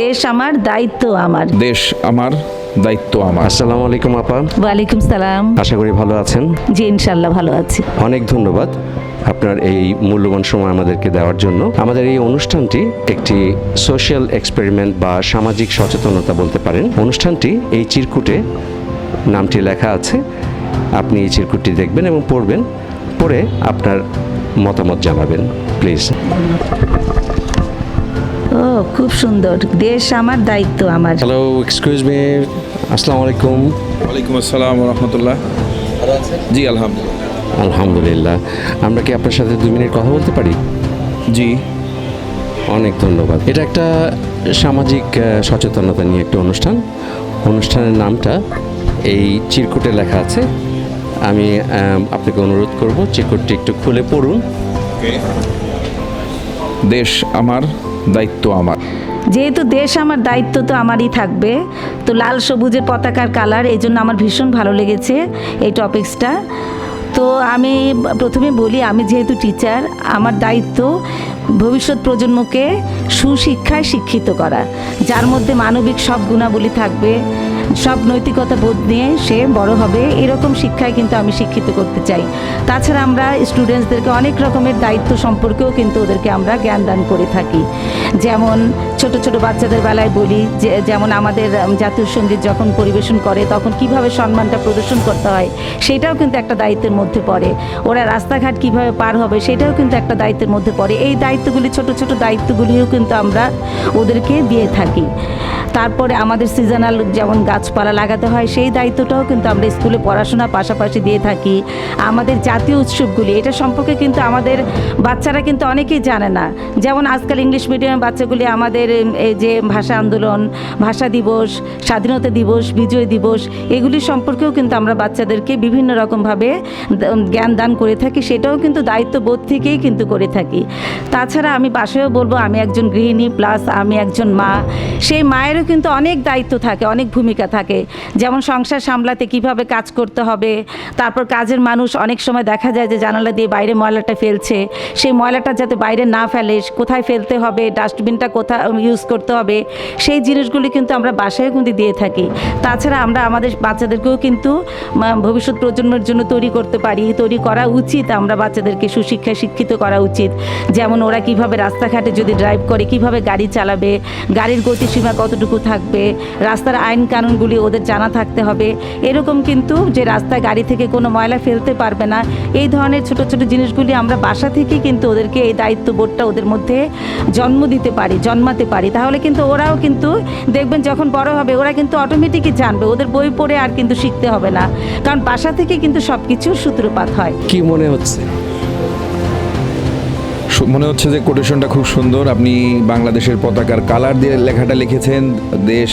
দেশ আমার দায়িত্ব আমার। দেশ আমার দায়িত্ব আমার। আসসালামু আলাইকুম আপা। ওয়ালাইকুম সালাম। আশা করি ভালো আছেন? জি ইনশাল্লাহ ভালো আছি। অনেক ধন্যবাদ আপনার এই মূল্যবান সময় আমাদেরকে দেওয়ার জন্য। আমাদের এই অনুষ্ঠানটি একটি সোশ্যাল এক্সপেরিমেন্ট বা সামাজিক সচেতনতা বলতে পারেন। অনুষ্ঠানটি এই চিরকুটে নামটি লেখা আছে। আপনি এই চিরকুটটি দেখবেন এবং পড়বেন। পড়ে আপনার মতামত জানাবেন প্লিজ ও খুব সুন্দর। দেশ আমার দায়িত্ব আমার। হ্যালো এক্সকিউজ মি আসসালামু আলাইকুম। ওয়ালাইকুম আসসালাম রহমতুল্লাহ। জি আলহামদুলিল্লাহ। আলহামদুলিল্লাহ। আমরা কি আপনার সাথে দুই মিনিট কথা বলতে পারি? জি। অনেক ধন্যবাদ। এটা একটা সামাজিক সচেতনতা নিয়ে একটা অনুষ্ঠান। অনুষ্ঠানের নামটা এই চিরকুটে লেখা আছে। আমি আপনাকে অনুরোধ করব চিরকুটটি একটু খুলে পড়ুন। দেশ আমার, দায়িত্ব আমার। যেহেতু দেশ আমার, দায়িত্ব তো আমারই থাকবে, তো লাল সবুজের পতাকার কালার এই জন্য আমার ভীষণ ভালো লেগেছে এই টপিক্সটা তো আমি প্রথমে বলি, আমি যেহেতু টিচার আমার দায়িত্ব ভবিষ্যৎ প্রজন্মকে সুশিক্ষায় শিক্ষিত করা, যার মধ্যে মানবিক সব গুণাবলী থাকবে সব নৈতিকতা বোধ নিয়ে সে বড় হবে, এরকম শিক্ষায় কিন্তু আমি শিক্ষিত করতে চাই। তাছাড়া আমরা স্টুডেন্টসদেরকে অনেক রকমের দায়িত্ব সম্পর্কেও কিন্তু ওদেরকে আমরা জ্ঞান দান করে থাকি। যেমন ছোট ছোট বাচ্চাদের বেলায় বলি যে, যেমন আমাদের জাতীয় সংগীত যখন পরিবেশন করে, তখন কীভাবে সম্মানটা প্রদর্শন করতে হয়, সেটাও কিন্তু একটা দায়িত্বের মধ্যে পড়ে। ওরা রাস্তাঘাট কীভাবে পার হবে, সেটাও কিন্তু একটা দায়িত্বের মধ্যে পড়ে। এই দায়িত্বগুলি, ছোট ছোট দায়িত্বগুলিও কিন্তু আমরা ওদেরকে দিয়ে থাকি। তারপরে আমাদের সিজনাল যেমন গাছপালা লাগাতে হয়, সেই দায়িত্বটাও কিন্তু আমরা স্কুলে পড়াশোনার পাশাপাশি দিয়ে থাকি। আমাদের জাতীয় উৎসবগুলি, এটা সম্পর্কে কিন্তু আমাদের বাচ্চারা কিন্তু অনেকেই জানে না। যেমন আজকাল ইংলিশ মিডিয়াম বাচ্চাগুলি আমাদের এই যে ভাষা আন্দোলন, ভাষা দিবস, স্বাধীনতা দিবস, বিজয় দিবস, এগুলি সম্পর্কেও কিন্তু আমরা বাচ্চাদেরকে বিভিন্ন রকমভাবে জ্ঞান দান করে থাকি, সেটাও কিন্তু দায়িত্ববোধ থেকেই কিন্তু করে থাকি। তাছাড়া আমি বাসায়ও বলব, আমি একজন গৃহিণী, প্লাস আমি একজন মা। সেই মায়েরও কিন্তু অনেক দায়িত্ব থাকে, অনেক ভূমিকা থাকে। যেমন সংসার সামলাতে কীভাবে কাজ করতে হবে, তারপর কাজের মানুষ অনেক সময় দেখা যায় যে জানালা দিয়ে বাইরে ময়লাটা ফেলছে। সেই ময়লাটা যাতে বাইরে না ফেলে, কোথায় ফেলতে হবে, ডাস্টবিনটা কোথায় ইউজ করতে হবে, সেই জিনিসগুলি কিন্তু আমরা বাসায় কিন্তু দিয়ে থাকি। তাছাড়া আমরা আমাদের বাচ্চাদেরকেও কিন্তু ভবিষ্যৎ প্রজন্মের জন্য তৈরি করতে পারি। তৈরি করা উচিত, আমরা বাচ্চাদেরকে সুশিক্ষায় শিক্ষিত করা উচিত। যেমন ওরা কীভাবে রাস্তাঘাটে যদি ড্রাইভ করে, কীভাবে গাড়ি চালাবে, গাড়ির গতিসীমা কতটুকু থাকবে, রাস্তার আইন কানুনগুলি ওদের জানা থাকতে হবে। এরকম কিন্তু যে রাস্তায় গাড়ি থেকে কোনো ময়লা ফেলতে পারবে না। এই ধরনের ছোট ছোট জিনিসগুলি আমরা বাসা থেকেই কিন্তু ওদেরকে এই দায়িত্ববোধটা ওদের মধ্যে জন্ম দিতে পারি জন্মাতে পারি। তাহলে কিন্তু ওরাও কিন্তু দেখবেন যখন বড় হবে ওরা কিন্তু অটোমেটিকই জানবে ওদের বই পড়ে আর কিন্তু শিখতে হবে না। কারণ বাসা থেকে কিন্তু সব কিছুর সূত্রপাত হয়। কি মনে হচ্ছে? মনে হচ্ছে যে কোটেশনটা খুব সুন্দর। আপনি বাংলাদেশের পতাকার কালার দিয়ে লেখাটা লিখেছেন। দেশ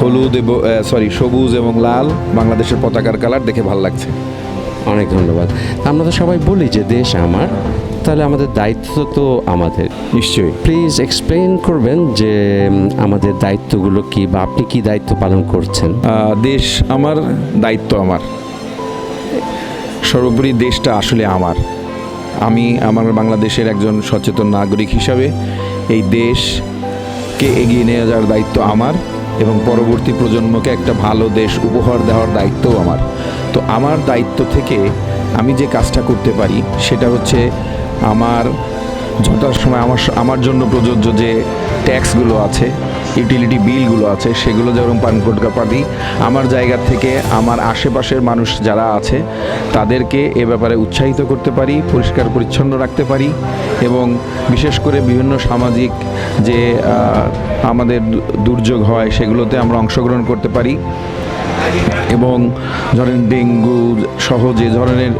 হলুদ এবং সরি সবুজ এবং লাল বাংলাদেশের পতাকার কালার দেখে ভালো লাগছে। অনেক ধন্যবাদ। আমরা তো সবাই বলি যে দেশ আমার তাহলে আমাদের দায়িত্ব তো আমাদের। নিশ্চয়ই। প্লিজ এক্সপ্লেন করবেন যে আমাদের দায়িত্বগুলো কি বা আপনি কি দায়িত্ব পালন করছেন? দেশ আমার দায়িত্ব আমার। সর্বোপরি দেশটা আসলে আমার। আমি আমার বাংলাদেশের একজন সচেতন নাগরিক হিসাবে এই দেশকে এগিয়ে নিয়ে যাওয়ার দায়িত্ব আমার। এবং পরবর্তী প্রজন্মকে একটা ভালো দেশ উপহার দেওয়ার দায়িত্বও আমার। তো আমার দায়িত্ব থেকে আমি যে কাজটা করতে পারি, সেটা হচ্ছে আমার যথাসময় আমার আমার জন্য প্রযোজ্য যে ট্যাক্সগুলো আছে ইউটিলিটি বিলগুলো আছে, সেগুলো যেরকম পান করতে পারি আমার জায়গার থেকে আমার আশেপাশের মানুষ যারা আছে, তাদেরকে এ ব্যাপারে উৎসাহিত করতে পারি, পরিষ্কার পরিচ্ছন্ন রাখতে পারি এবং বিশেষ করে বিভিন্ন সামাজিক যে আমাদের দুর্যোগ হয়, সেগুলোতে আমরা অংশগ্রহণ করতে পারি এবং ধরেন ডেঙ্গু সহ যে ধরনের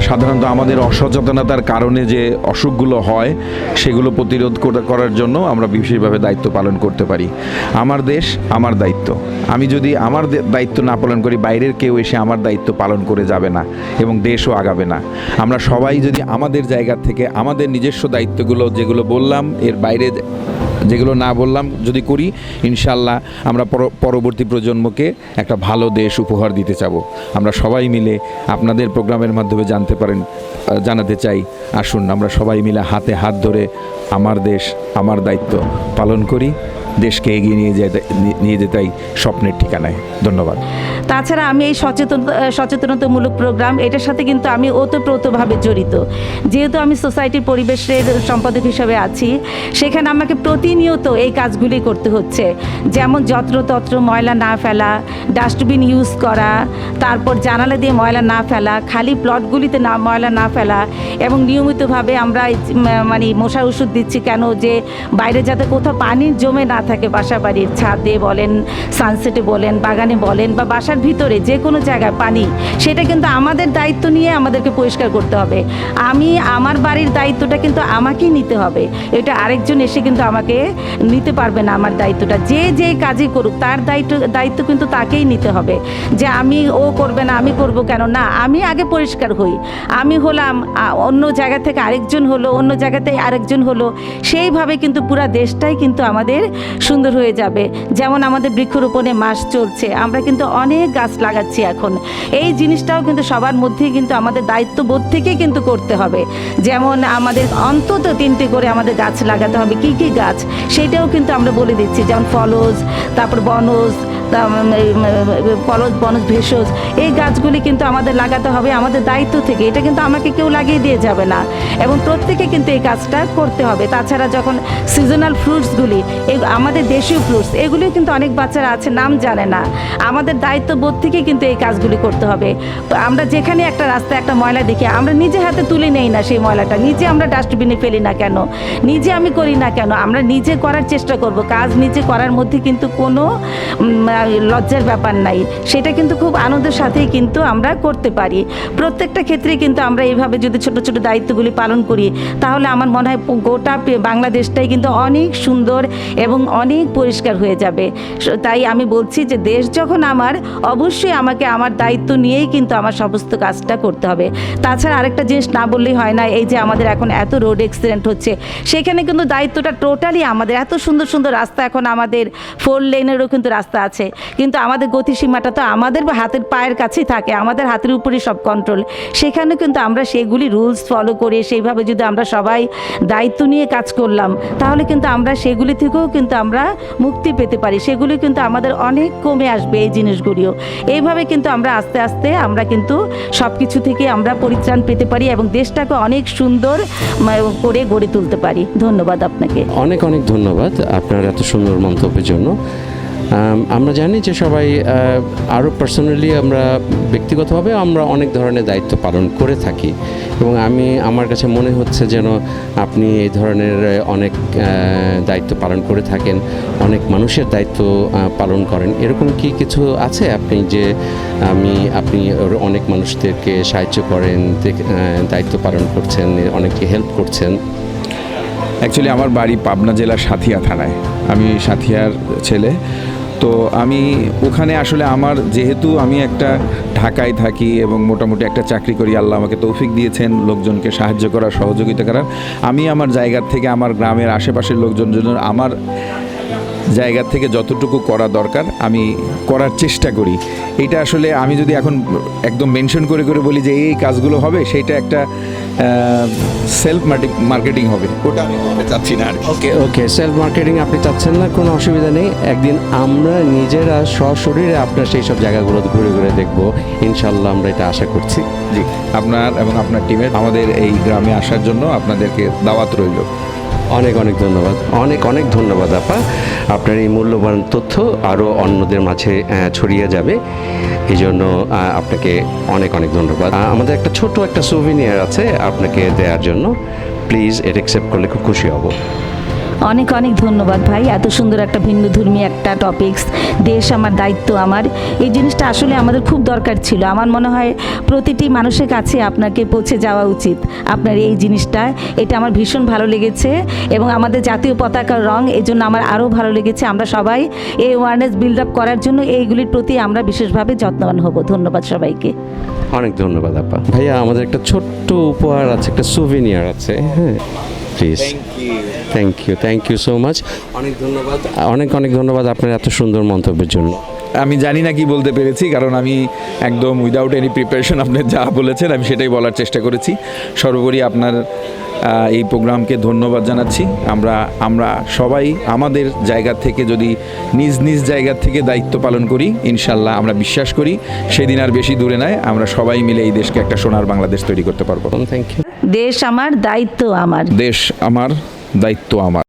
সাধারণত আমাদের অসচেতনতার কারণে যে অসুখগুলো হয়, সেগুলো প্রতিরোধ করার জন্য আমরা বিশেষভাবে দায়িত্ব পালন করতে পারি। আমার দেশ আমার দায়িত্ব। আমি যদি আমার দায়িত্ব না পালন করি, বাইরের কেউ এসে আমার দায়িত্ব পালন করে যাবে না এবং দেশও আগাবে না। আমরা সবাই যদি আমাদের জায়গা থেকে আমাদের নিজস্ব দায়িত্বগুলো, যেগুলো বললাম, এর বাইরে যেগুলো না বললাম, যদি করি ইনশাল্লাহ আমরা পর- পরবর্তী প্রজন্মকে একটা ভালো দেশ উপহার দিতে চাব। আমরা সবাই মিলে আপনাদের প্রোগ্রামের মাধ্যমে জানতে পারেন জানাতে চাই। আসুন, আমরা সবাই মিলে হাতে হাত ধরে আমার দেশ, আমার দায়িত্ব পালন করি। দেশকে এগিয়ে নিয়ে যেতে নিয়ে যেতাই স্বপ্নের ঠিকানায়। ধন্যবাদ। তাছাড়া আমি এই সচেতন সচেতনতামূলক প্রোগ্রাম, এটার সাথে কিন্তু আমি ওতপ্রোতভাবে জড়িত। যেহেতু আমি সোসাইটির পরিবেশের সম্পাদক হিসাবে আছি, সেখানে আমাকে প্রতিনিয়ত এই কাজগুলি করতে হচ্ছে। যেমন যত্রতত্র ময়লা না ফেলা, ডাস্টবিন ইউজ করা, তারপর জানালা দিয়ে ময়লা না ফেলা, খালি প্লটগুলিতে না, ময়লা না ফেলা, এবং নিয়মিতভাবে আমরা মানে মশার ওষুধ দিচ্ছি কেন যে বাইরে যাতে কোথাও পানি জমে না থাকে বাসা বাড়ির ছাদে বলেন সানসেটে বলেন, বাগানে বলেন বা বাসার ভিতরে যে কোনো জায়গায় পানি, সেটা কিন্তু আমাদের দায়িত্ব নিয়ে আমাদেরকে পরিষ্কার করতে হবে। আমি, আমার বাড়ির দায়িত্বটা কিন্তু আমাকেই নিতে হবে। এটা আরেকজন এসে কিন্তু আমাকে নিতে পারবে না আমার দায়িত্বটা। যে যে কাজই করুক, তার দায়িত্ব দায়িত্ব কিন্তু তাকেই নিতে হবে। যে আমি, ও করবে না, আমি করব কেন? না, আমি আগে পরিষ্কার হই। আমি হলাম অন্য জায়গা থেকে আরেকজন হলো, অন্য জায়গাতে আরেকজন হলো। সেইভাবে কিন্তু পুরা দেশটাই কিন্তু আমাদের সুন্দর হয়ে যাবে। যেমন আমাদের বৃক্ষরোপণে মাস চলছে, আমরা কিন্তু অনেক গাছ লাগাচ্ছি এখন। এই জিনিসটাও কিন্তু সবার মধ্যেই কিন্তু আমাদের দায়িত্ববোধ থেকে কিন্তু করতে হবে। যেমন আমাদের অন্তত তিনটে করে আমাদের গাছ লাগাতে হবে। কি কি গাছ? সেটাও কিন্তু আমরা বলে দিচ্ছি। যেমন ফলজ তারপর বনজ ফলজ বনজ ভেষজ, এই গাছগুলি কিন্তু আমাদের লাগাতে হবে আমাদের দায়িত্ব থেকে। এটা কিন্তু আমাকে কেউ লাগিয়ে দিয়ে যাবে না। এবং প্রত্যেকে কিন্তু এই কাজটা করতে হবে। তাছাড়া যখন সিজনাল ফ্রুটসগুলি এই আমাদের দেশীয় ফ্রুটস এগুলিও কিন্তু অনেক বাচ্চারা আছে, নাম জানে না। আমাদের দায়িত্ববোধ থেকে কিন্তু এই কাজগুলি করতে হবে। আমরা যেখানে একটা রাস্তায় একটা ময়লা দেখি, আমরা নিজে হাতে তুলে নেই না সেই ময়লাটা। নিজে আমরা ডাস্টবিনে ফেলি না কেন? নিজে আমি করি না কেন? আমরা নিজে করার চেষ্টা করব। কাজ নিজে করার মধ্যে কিন্তু কোনো লজ্জার ব্যাপার নাই। সেটা কিন্তু খুব আনন্দের সাথেই কিন্তু আমরা করতে পারি। প্রত্যেকটা ক্ষেত্রে কিন্তু আমরা এইভাবে যদি ছোট ছোট দায়িত্বগুলি পালন করি, তাহলে আমার মনে হয় গোটা বাংলাদেশটাই কিন্তু অনেক সুন্দর এবং অনেক পরিষ্কার হয়ে যাবে। তাই আমি বলছি যে দেশ যখন আমার, অবশ্যই আমাকে আমার দায়িত্ব নিয়েই কিন্তু আমার সমস্ত কাজটা করতে হবে। তাছাড়া আরেকটা জিনিস না বললেই হয় না, এই যে আমাদের এখন এত রোড অ্যাক্সিডেন্ট হচ্ছে, সেখানে কিন্তু দায়িত্বটা টোটালি আমাদের। এত সুন্দর সুন্দর রাস্তা এখন আমাদের ফোর লেনেরও কিন্তু রাস্তা আছে। কিন্তু আমাদের গতিসীমাটা তো আমাদের হাতের পায়ের কাছেই থাকে, আমাদের হাতের উপরেই সব কন্ট্রোল সেখানে কিন্তু আমরা সেগুলি রুলস ফলো করে সেইভাবে যদি আমরা সবাই দায়িত্ব নিয়ে কাজ করলাম, তাহলে কিন্তু আমরা সেগুলি থেকেও কিন্তু আমরা মুক্তি পেতে পারি। সেগুলি কিন্তু আমাদের অনেক কমে আসবে এই জিনিসগুলিও। এইভাবে কিন্তু আমরা আস্তে আস্তে আমরা কিন্তু সব কিছু থেকে আমরা পরিত্রাণ পেতে পারি এবং দেশটাকে অনেক সুন্দর করে গড়ে তুলতে পারি। ধন্যবাদ আপনাকে। অনেক অনেক ধন্যবাদ আপনার এত সুন্দর মন্তব্যের জন্য। আমরা জানি যে সবাই আরও পার্সোনালি আমরা ব্যক্তিগতভাবে আমরা অনেক ধরনের দায়িত্ব পালন করে থাকি। এবং আমি, আমার কাছে মনে হচ্ছে যেন আপনি এই ধরনের অনেক দায়িত্ব পালন করে থাকেন, অনেক মানুষের দায়িত্ব পালন করেন। এরকম কি কিছু আছে আপনি যে আমি, আপনি অনেক মানুষদেরকে সাহায্য করেন দায়িত্ব পালন করছেন, অনেককে হেল্প করছেন? অ্যাকচুয়ালি আমার বাড়ি পাবনা জেলার সাথিয়া থানায়। আমি সাথিয়ার ছেলে। তো আমি ওখানে আসলে আমার যেহেতু আমি একটা ঢাকায় থাকি এবং মোটামুটি একটা চাকরি করি, আল্লাহ আমাকে তৌফিক দিয়েছেন লোকজনকে সাহায্য করার, সহযোগিতা করার। আমি আমার জায়গার থেকে আমার গ্রামের আশেপাশের লোকজন আমার জায়গা থেকে যতটুকু করা দরকার আমি করার চেষ্টা করি। এটা আসলে আমি যদি এখন একদম মেনশন করে করে বলি যে এই কাজগুলো হবে সেটা একটা সেলফ মার্কেটিং হবে। ওটা আমি চাচ্ছি না আর ওকে ওকে সেলফ মার্কেটিং আপনি চাচ্ছেন না কোনো অসুবিধা নেই। একদিন আমরা নিজেরা সশরীরে আপনার সেই সব জায়গাগুলো ঘুরে ঘুরে দেখব। ইনশাল্লাহ আমরা এটা আশা করছি। জি আপনার এবং আপনার টিমের আমাদের এই গ্রামে আসার জন্য আপনাদেরকে দাওয়াত রইল। অনেক অনেক ধন্যবাদ। অনেক অনেক ধন্যবাদ, আপা। আপনার এই মূল্যবান তথ্য আরও অন্যদের মাঝে ছড়িয়ে যাবে। এই জন্য আপনাকে অনেক অনেক ধন্যবাদ। আমাদের একটা ছোট একটা সুভিনিয়ার আছে আপনাকে দেওয়ার জন্য। প্লিজ এটা অ্যাকসেপ্ট করলে খুব খুশি হব। অনেক অনেক ধন্যবাদ ভাই। এত সুন্দর একটা ভিন্ন ধর্মী একটা টপিকস দেশ আমার দায়িত্ব আমার। এই জিনিসটা আসলে আমাদের খুব দরকার ছিল। আমার মনে হয় প্রতিটি মানুষের কাছে আপনাকে পৌঁছে যাওয়া উচিত। আপনার এই জিনিসটা এটা আমার ভীষণ ভালো লেগেছে এবং আমাদের জাতীয় পতাকার রং এই জন্য আমার আরও ভালো লেগেছে। আমরা সবাই এই অ্যাওয়ারনেস বিল্ড আপ করার জন্য এইগুলির প্রতি আমরা বিশেষভাবে যত্নবান হব। ধন্যবাদ সবাইকে। অনেক ধন্যবাদ আপা। ভাইয়া আমাদের একটা ছোট্ট উপহার আছে একটা সুভিনিয়ার আছে। হ্যাঁ please thank you thank you so much অনেক ধন্যবাদ। অনেক অনেক ধন্যবাদ আপনার এত সুন্দর মন্তব্যের জন্য। আমি জানি না কি বলতে পেরেছি কারণ আমি একদম উইদাউট এনি প্রিপারেশন আপনি যা বলেছেন আমি সেটাই বলার চেষ্টা করেছি। সর্বোপরি আপনার এই প্রোগ্রামকে ধন্যবাদ জানাচ্ছি। আমরা আমরা সবাই আমাদের জায়গা থেকে যদি নিজ নিজ জায়গা থেকে দায়িত্ব পালন করি ইনশাল্লাহ আমরা বিশ্বাস করি সেদিন আর বেশি দূরে নয় আমরা সবাই মিলে এই দেশকে একটা সোনার বাংলাদেশ তৈরি করতে পারব। থ্যাংক ইউ দেশ আমার দায়িত্ব আমার। দেশ আমার দায়িত্ব আমার।